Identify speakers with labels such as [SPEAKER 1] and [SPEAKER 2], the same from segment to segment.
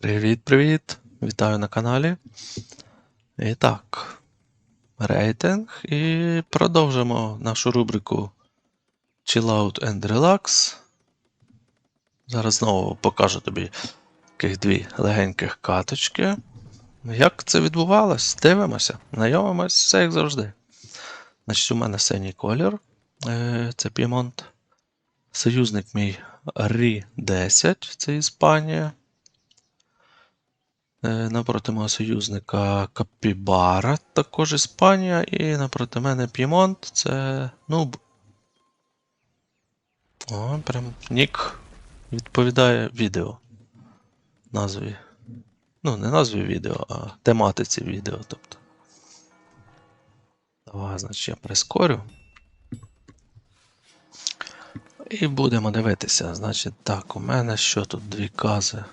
[SPEAKER 1] Привіт-привіт! Вітаю на каналі. І так, рейтинг. І продовжимо нашу рубрику Chill Out and Relax. Зараз знову покажу тобі таких дві легеньких каточки. Як це відбувалось? Дивимося, знайомимось, все як завжди. Значить, у мене синій колір. Е, Це Пімонт. Союзник мій Рі 10, це Іспанія. Е, Напроти мого союзника Капібара, також Іспанія, і напроти мене П'ємонт, це Нуб. О, прям нік відповідає відео. Назві. Ну, не назві відео, а тематиці відео. Тобто. Давай, значить, я прискорю. І будемо дивитися. Значить, так, у мене що тут дві кази.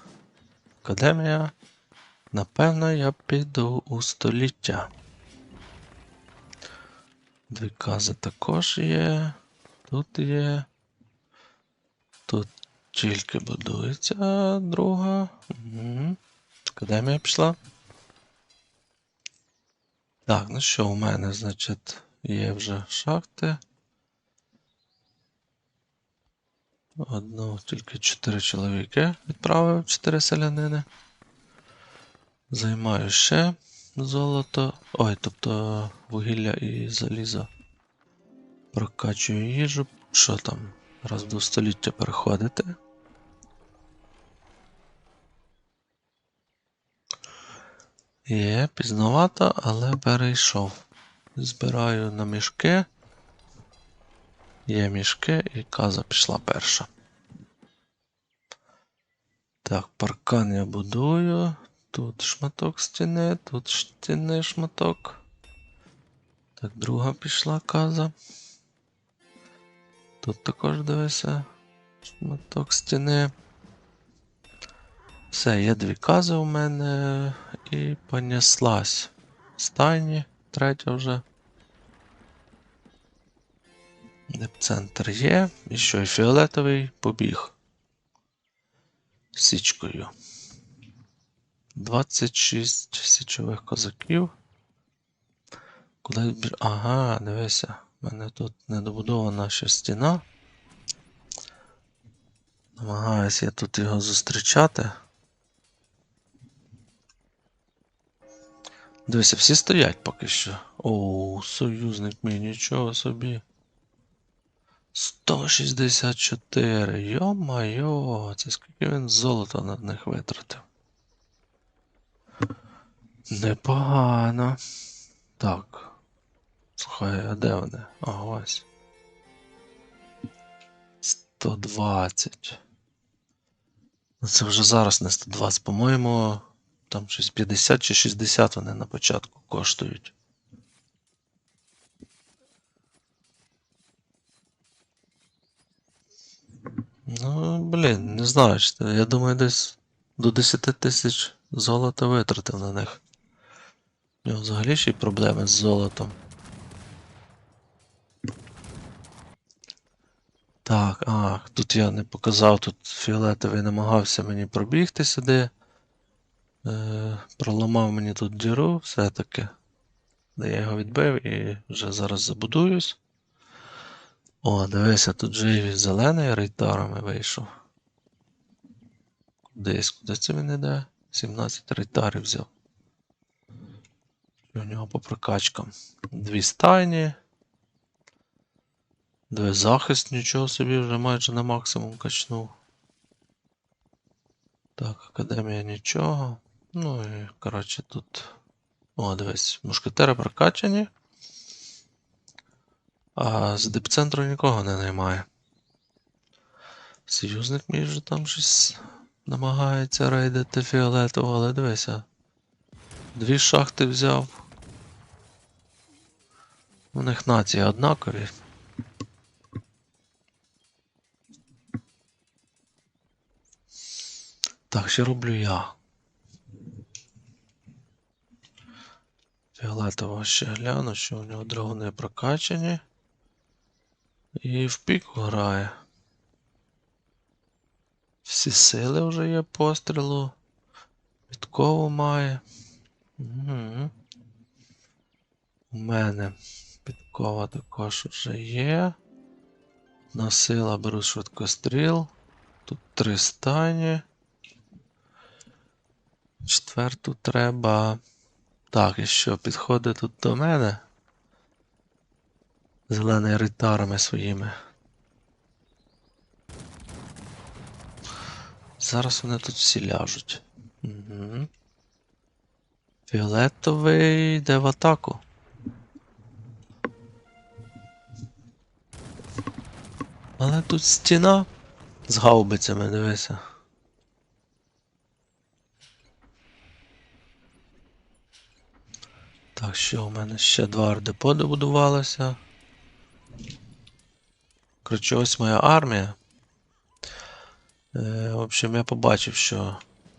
[SPEAKER 1] Академія. Напевно, я піду у століття. Дві кази також є. Тут є. Тут тільки будується друга. Угу. Академія пішла. Так, ну що у мене, значить, є вже шахти. Одну, тільки чотири чоловіки відправив, чотири селянини. Займаю ще золото. Ой, тобто вугілля і залізо. Прокачую їжу. Що там? Раз до століття переходити. Є, пізновато, але перейшов. Збираю на мішки. Є мішки і каза пішла перша. Так, паркан я будую. Тут шматок стіни, тут стіни шматок. Так, друга пішла каза. Тут також дивися. Шматок стіни. Все, є дві кази у мене і понеслась. Стайні, третя вже. Депцентр є. І що, і фіолетовий побіг. Січкою. 26 січових козаків. Куди. Ага, дивися. У мене тут недобудована ще стіна. Намагаюся я тут його зустрічати. Дивися, всі стоять поки що. О, союзник мій, нічого собі. 164. Йо-майо, це скільки він золота на них витратив. Непогано. Так. Слухай, а де вони? А, ось. 120. Ну це вже зараз не 120, по-моєму, там щось 50 чи 60 вони на початку коштують. Ну, блін, не знаю. Я думаю, десь до 10 тисяч золота витратив на них. Нього взагалі ще й проблеми з золотом. Так, а, тут я не показав, тут фіолетовий намагався мені пробігти сюди. Е, проламав мені тут діру все-таки. Де я його відбив і вже зараз забудуюсь. О, дивися, тут же і зелений рейтарами вийшов. Кудись, куди це він іде? 17 рейтарів взяв. І у нього по прокачкам. Дві стайні. Дві захист, нічого собі вже майже на максимум качнув. Так, академія нічого. Ну і, коротше, тут. О, дивись, мушкетери прокачані. А з дипцентру нікого не наймає. Союзник мій вже там щось намагається рейдити фіолетово, але дивися. Дві шахти взяв. У них нації однакові. Так, що роблю я? Фіолетово ще гляну, що у нього драгуни прокачані. І в піку грає. Всі сили вже є пострілу. Підкову має. Угу. У мене підкова також вже є. На сила беру швидкостріл. Тут три стані. Четверту треба. Так, і що, підходить тут до мене? Зелений ритарами своїми. Зараз вони тут всі ляжуть. Угу. Фіолетовий йде в атаку. Але тут стіна з гаубицями, дивися. Так, що у мене ще два ардепо добудувалося. Коротше, ось моя армія. Е, в общем, я побачив, що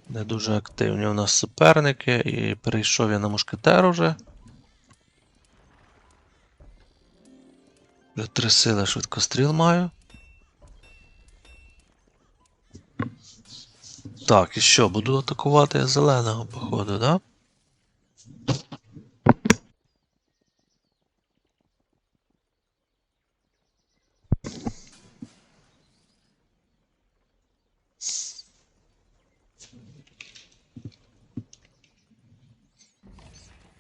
[SPEAKER 1] не дуже активні у нас суперники, і перейшов я на мушкетер уже. Вже три сили швидкостріл маю. Так, і що, буду атакувати зеленого, походу, да?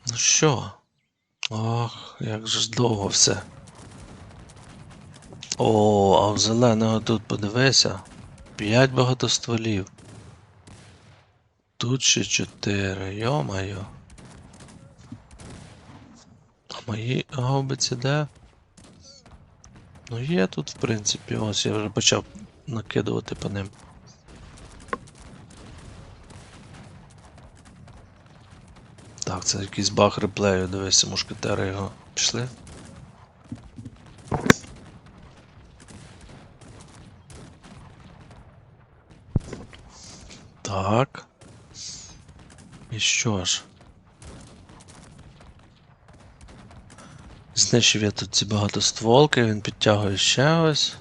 [SPEAKER 1] Ну що? Ох, як же ж довго все. О, а в зеленого тут подивися. П'ять багатостволів. Тут ще чотири, йо-моє. А мої гаубиці де? Ну є тут, в принципі, ось я вже почав накидувати по ним. Так, це якийсь баг реплею, дивися, мушкетери його пішли. Так. Що ж? Знищив я тут ці багатостволки, він підтягує ще ось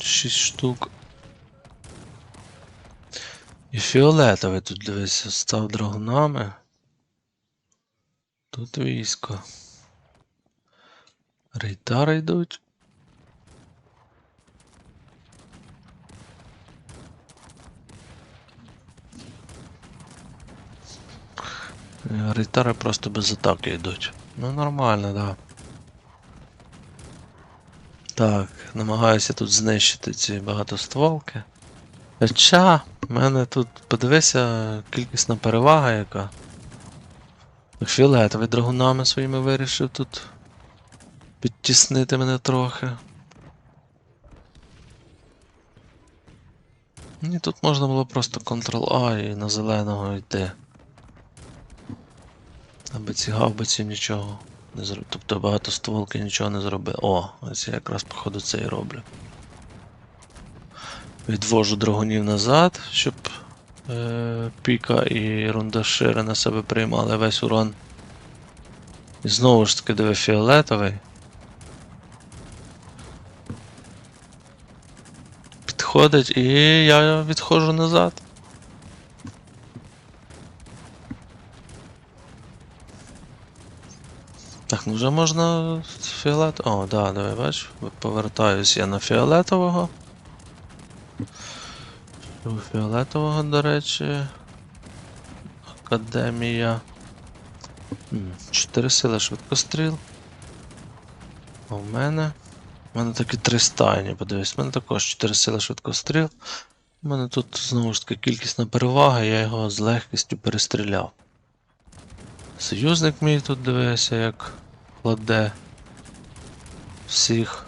[SPEAKER 1] 6 штук. І фіолетовий тут дивися, став драгунами. Тут військо. Рейтари йдуть. Рейтари просто без атаки йдуть. Ну нормально, да. Так, намагаюся тут знищити ці багатостволки. Хоча, в мене тут, подивися, кількісна перевага яка. Фіолетовий драгунами своїми вирішив тут підтіснити мене трохи. Ні, тут можна було просто Ctrl-A і на зеленого йти. Аби ці гаубиці нічого не зробили. Тобто багатостволки нічого не зробили. О, ось я якраз походу це і роблю. Відвожу драгунів назад, щоб е, Піка і Рундашири на себе приймали весь урон. І знову ж таки диви фіолетовий. Підходить і я відходжу назад. Так, ну вже можна фіолет. О, да, давай бач. Повертаюсь я на фіолетового. У фіолетового, до речі. Академія. Чотири сили швидкостріл. А в мене. У мене таки три стайні, подивись. У мене також 4 сили швидкостріл. У мене тут знову ж таки кількісна перевага, я його з легкістю перестріляв. Союзник мій тут дивися, як кладе всіх.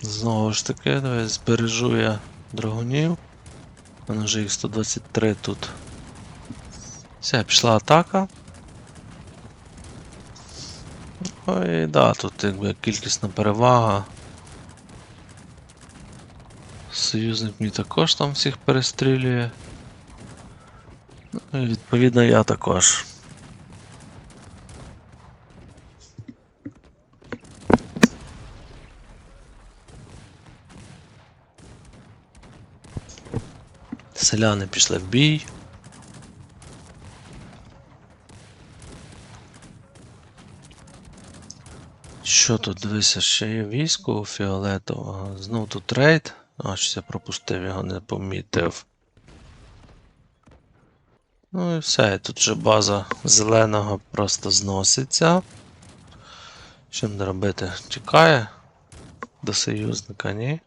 [SPEAKER 1] Знову ж таки, дивись, збережу я драгунів. У мене вже їх 123 тут. Все, пішла атака. Ой, да, тут якби кількісна перевага. Союзник мій також там всіх перестрілює. Ну, відповідно я також. Селяни пішли в бій. Що тут, дивися, ще є військо у фіолетового. Знов тут рейд. А, щось я пропустив, його не помітив. Ну і все, і тут вже база зеленого просто зноситься. Що буде робити? Чекає до союзника, ні?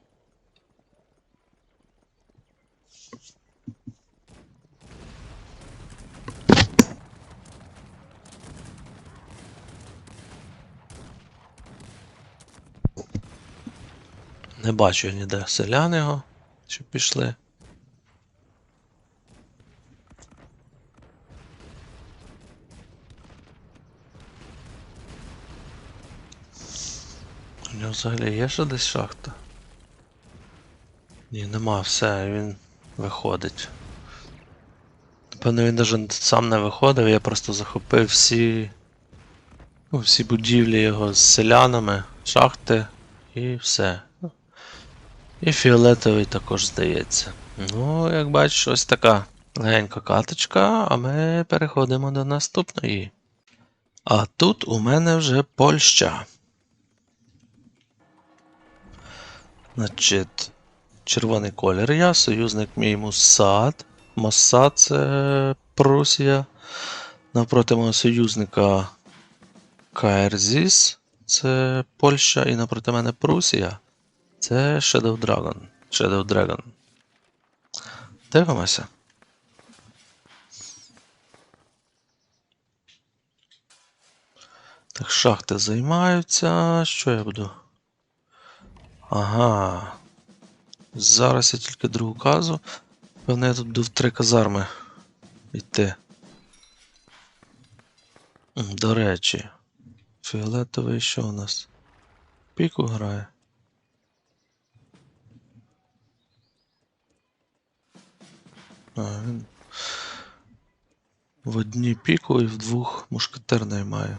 [SPEAKER 1] Не бачу ніде селян його, що пішли. У нього взагалі є ще десь шахта? Ні, нема, все, він виходить. Напевно, він навіть сам не виходив, я просто захопив всі. Ну, всі будівлі його з селянами, шахти і все. І фіолетовий також здається. Ну, як бачиш, ось така легенька каточка, а ми переходимо до наступної. А тут у мене вже Польща. Значить, червоний колір я, союзник мій Муссад. Моссад це Прусія. Навпроти мого союзника Каерзіс, це Польща, і напроти мене Прусія. Це Shadow Dragon. Shadow Dragon. Дивимося. Так, шахти займаються. Що я буду? Ага. Зараз я тільки другу казу. Певно, я тут буду в три казарми йти. До речі, фіолетовий що у нас? Піку грає. А, він в одній піку і в двох мушкетер наймає.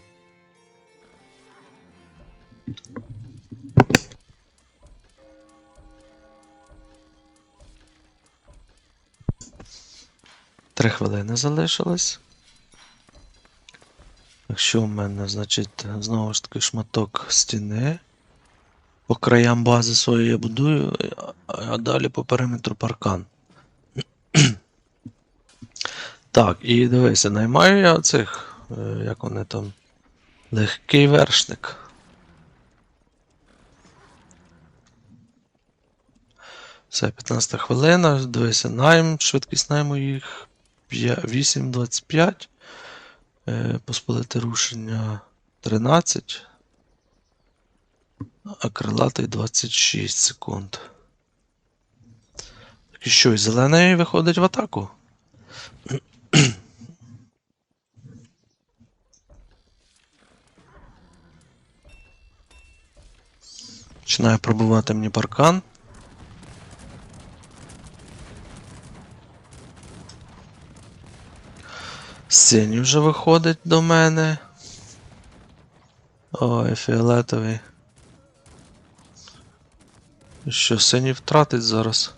[SPEAKER 1] Три хвилини залишилось. Якщо в мене, значить, знову ж таки шматок стіни. По краям бази своєї я будую, а- далі по периметру паркан. Так, і дивися, наймаю я оцих, е, як вони там. Легкий вершник. Все, 15 хвилина. Дивися, найм, швидкість найму їх 8.25. Е, Поспалити рушення 13. А крилатий 26 секунд. Так і що, і зелений виходить в атаку? Починає пробувати мені паркан. Синій вже виходить до мене. Ой, фіолетовий. Що, синій втратить зараз?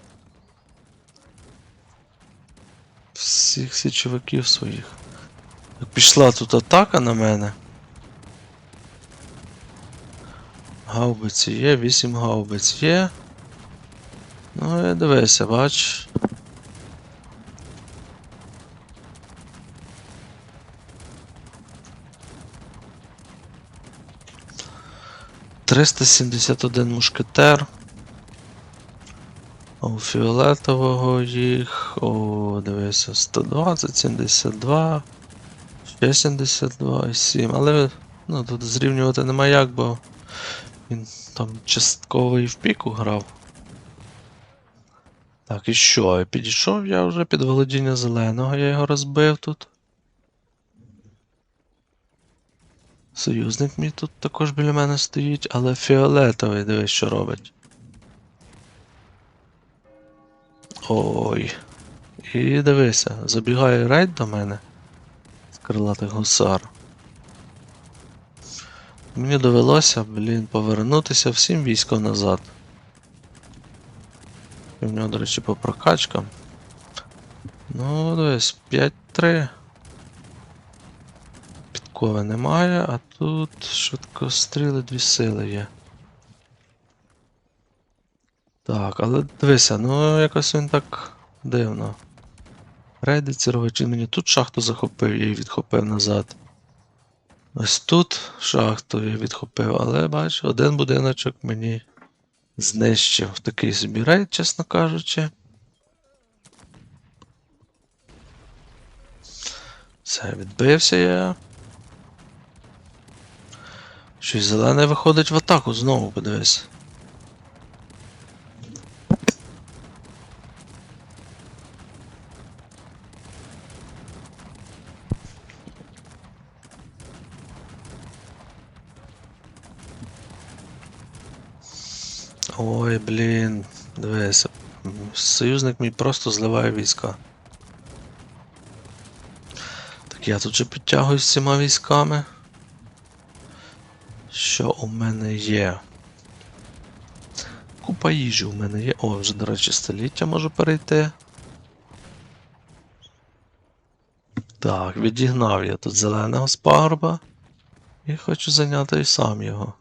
[SPEAKER 1] Всіх січовиків своїх. Пішла тут атака на мене. Гаубиці є, 8 гаубиць є. Ну і дивися, бач. Триста сімдесят один мушкетер. А у фіолетового їх. О, дивися, 120, 72, ще 72 і 7. Але ну, тут зрівнювати нема як, бо він там частково і в піку грав. Так, і що? Підійшов я вже під володіння зеленого, я його розбив тут. Союзник мій тут також біля мене стоїть, але фіолетовий, дивись, що робить. Ой. І дивися, забігає рейд до мене з гусар. Мені довелося, блін, повернутися всім військом назад. І в нього, до речі, по прокачкам. Ну, дивись, 5-3. Підкови немає, а тут швидкостріли дві сили є. Так, але дивися, ну якось він так дивно. Рейдиться рогачі мені тут шахту захопив і відхопив назад. Ось тут шахту я відхопив, але бач, один будиночок мені знищив. Такий собі рейд, чесно кажучи. Все, відбився я. Щось зелене виходить в атаку знову, подивись. Ой, блін, дивися. Союзник мій просто зливає війська. Так я тут же підтягуюсь цими військами. Що у мене є? Купа їжі у мене є. О, вже, до речі, століття можу перейти. Так, відігнав я тут зеленого спарба. І хочу зайняти і сам його.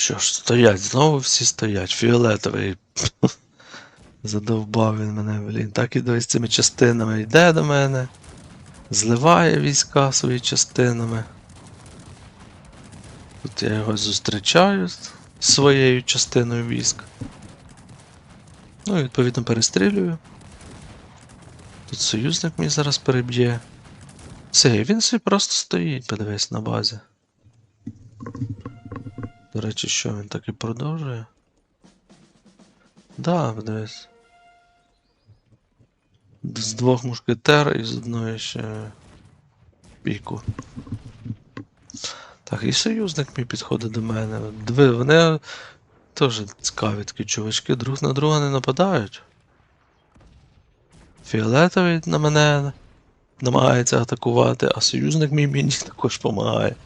[SPEAKER 1] Що ж, стоять, знову всі стоять. Фіолетовий. Задовбав він мене, блін. Так і дивись цими частинами йде до мене. Зливає війська свої частинами. Тут я його зустрічаю з своєю частиною військ. Ну і відповідно перестрілюю. Тут союзник мій зараз переб'є. Все, він собі просто стоїть, подивись на базі. До речі, що він так і продовжує? Да, подивись. З двох мушкетер і з одної ще піку. Так, і союзник мій підходить до мене. Диви, вони теж цікаві такі чувачки, друг на друга не нападають. Фіолетовий на мене намагається атакувати, а союзник мій мені також допомагає.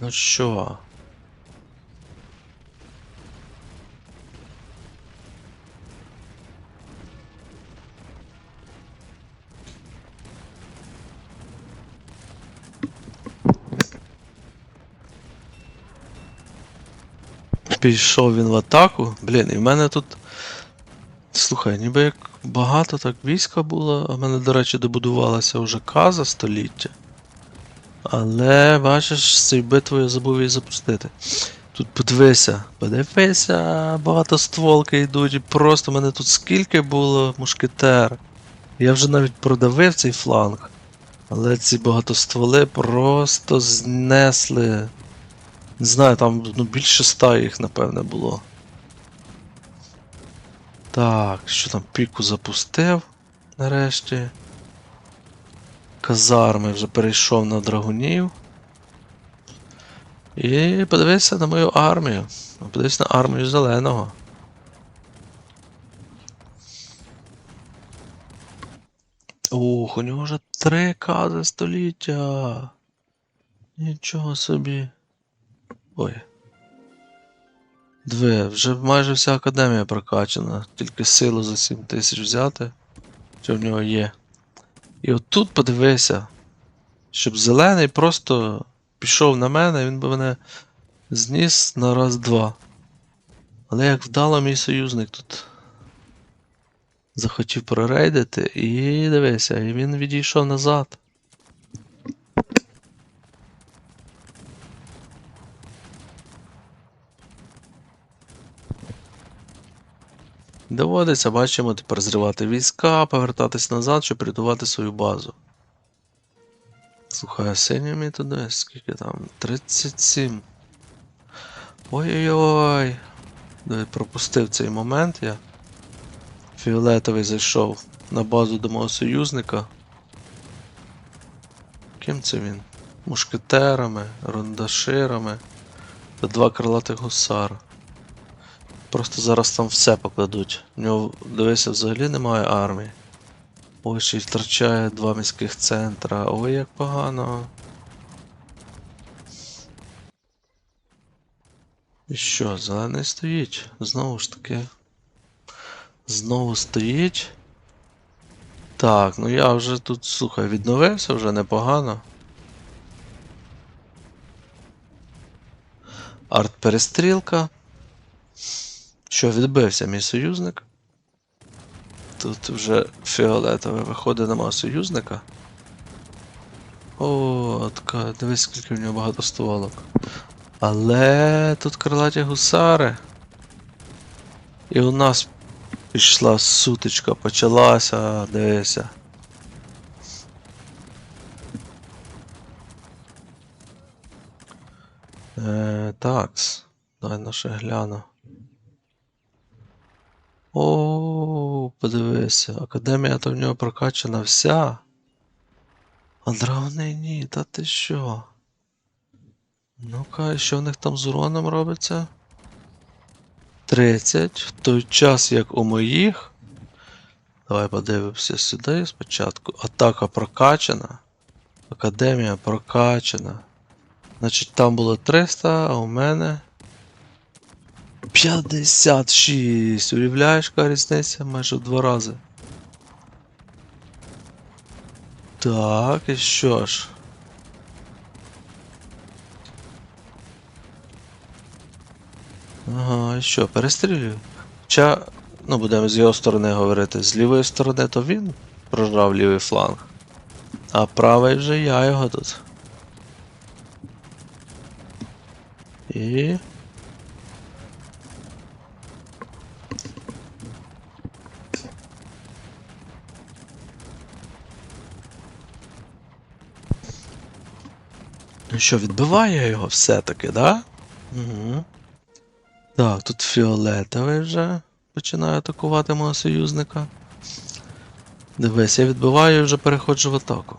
[SPEAKER 1] Ну що? Пішов він в атаку. Блін, і в мене тут. Слухай, ніби як багато так війська було, а в мене, до речі, добудувалася вже каза століття. Але, бачиш, з цією битвою забув її запустити. Тут подивися, подивися, багато стволки йдуть, і просто мене тут скільки було мушкетер. Я вже навіть продавив цей фланг. Але ці багатостволи просто знесли. Не знаю, там ну, більше ста їх, напевне, було. Так, що там піку запустив нарешті. Казарми вже перейшов на драгунів. І подивися на мою армію. Подивись на армію зеленого. Ух, у нього вже три кази століття. Нічого собі. Ой. Дві, вже майже вся академія прокачана. Тільки силу за 7 тисяч взяти. Що в нього є. І отут подивися. Щоб зелений просто пішов на мене, він би мене зніс на раз-два. Але як вдало мій союзник тут захотів прорейдити, і дивися, і він відійшов назад. Доводиться, бачимо, тепер зривати війська, повертатись назад, щоб рятувати свою базу. Слухай, синій мій туди, скільки там? 37. Ой-ой-ой. Пропустив цей момент я. Фіолетовий зайшов на базу до мого союзника. Ким це він? Мушкетерами, рондаширами та два крилатих гусара. Просто зараз там все покладуть. У нього, дивися, взагалі немає армії. Ой, ще й втрачає два міських центра. Ой, як погано. І що, зелений стоїть? Знову ж таки. Знову стоїть. Так, ну я вже тут, слухай, відновився вже непогано. Арт-перестрілка. Що, відбився мій союзник? Тут вже фіолетове виходить, нема союзника. О, така, дивись, скільки в нього багато стволок. Але тут крилаті гусари. І у нас пішла сутичка, почалася, дивися. Е, такс. Дай на ще гляну. О, подивися, академія то в нього прокачана вся. А драгони ні, та ти що? Ну-ка, що в них там з уроном робиться? 30. В той час, як у моїх. Давай подивимося сюди спочатку. Атака прокачана. Академія прокачана. Значить, там було 300, а у мене. 56. Уявляєш, яка різниця майже в два рази. Так, і що ж? Ага, і що, перестрілюю? Хоча, ну будемо з його сторони говорити, з лівої сторони то він прожав лівий фланг. А правий вже я його тут. І. Ну що, відбиває його все-таки, да? Угу. Так, тут фіолетовий вже починає атакувати мого союзника. Дивись, я відбиваю і вже переходжу в атаку.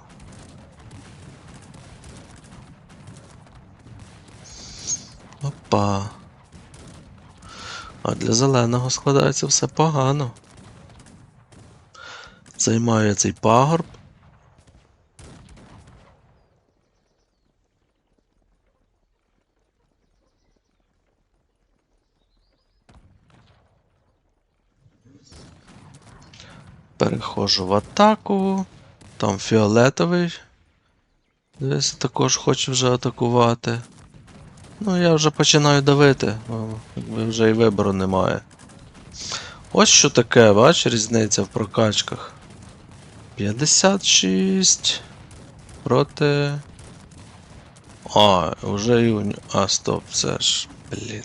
[SPEAKER 1] Опа. А для зеленого складається все погано. Займаю цей пагорб. Переходжу в атаку. Там фіолетовий. Десь також хоче вже атакувати. Ну, я вже починаю давити, якби вже і вибору немає. Ось що таке, бач, різниця в прокачках. 56 проти. А, вже і у. А, стоп, це ж. Блін.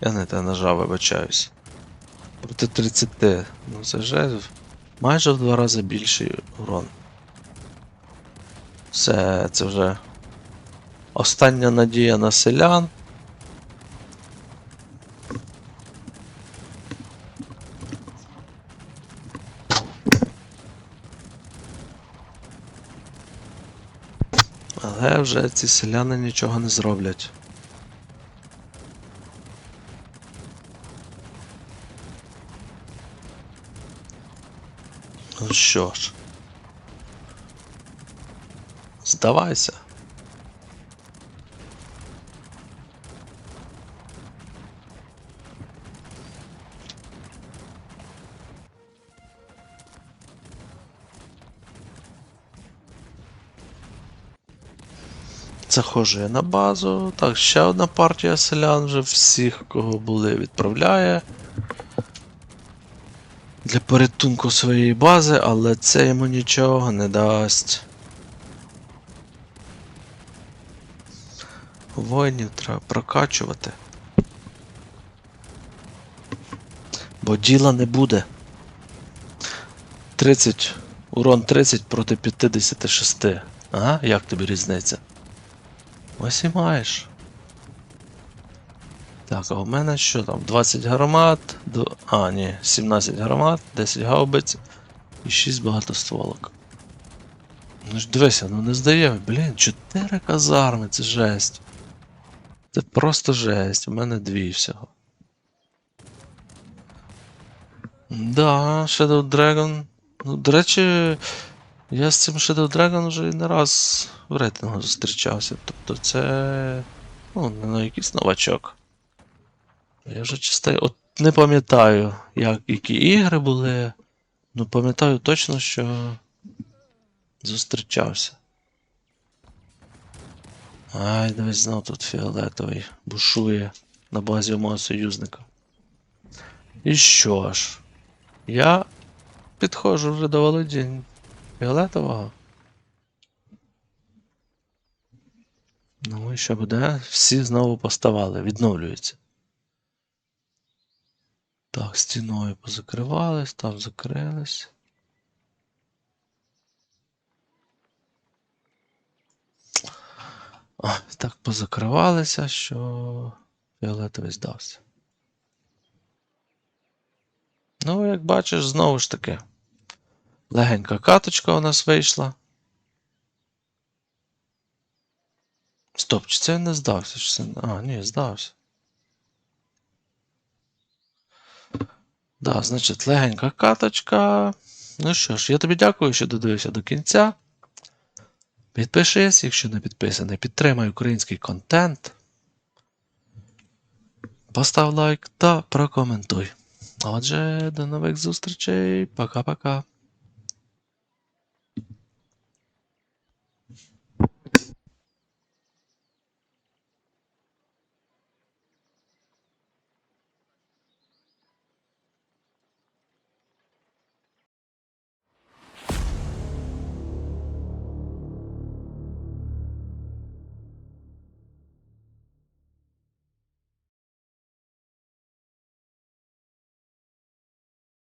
[SPEAKER 1] Я не те нажав, вибачаюсь. Проти 30. Ну це же майже в два рази більший урон. Все, це вже остання надія на селян. Але вже ці селяни нічого не зроблять. Ну що ж. Здавайся. Заходжу я на базу. Так, ще одна партія селян вже всіх, кого були, відправляє. Для порятунку своєї бази, але це йому нічого не дасть. Воїнів треба прокачувати. Бо діла не буде. 30. Урон 30 проти 56. Ага, як тобі різниця? Ось і маєш. Так, а у мене що там? 20 гармат, до... а, ні, 17 гармат, 10 гаубиць і 6 багатостволок. Ну ж дивися, ну не здає, блін, 4 казарми, це жесть. Це просто жесть, у мене дві всього. Да, Shadow Dragon. Ну, до речі, я з цим Shadow Dragon вже не раз в рейтингу зустрічався. Тобто це. Ну, не якийсь новачок. Я вже чисто. От не пам'ятаю, як, які ігри були. Ну, пам'ятаю точно, що зустрічався. Ай, дивись, знов тут фіолетовий бушує на базі мого союзника. І що ж? Я підходжу вже до володінь фіолетового. Ну і що буде? Всі знову поставали, відновлюються. Так, стіною позакривались, там закрились. О, так позакривалися, що фіолетовий здався. Ну, як бачиш, знову ж таки. Легенька каточка у нас вийшла. Стоп, чи це не здався? Чи це... А, ні, здався. Да, значить, легенька каточка. Ну що ж, я тобі дякую, що додивився до кінця. Підпишись, якщо не підписаний, підтримай український контент. Постав лайк та прокоментуй. Отже, до нових зустрічей. Пока-пока.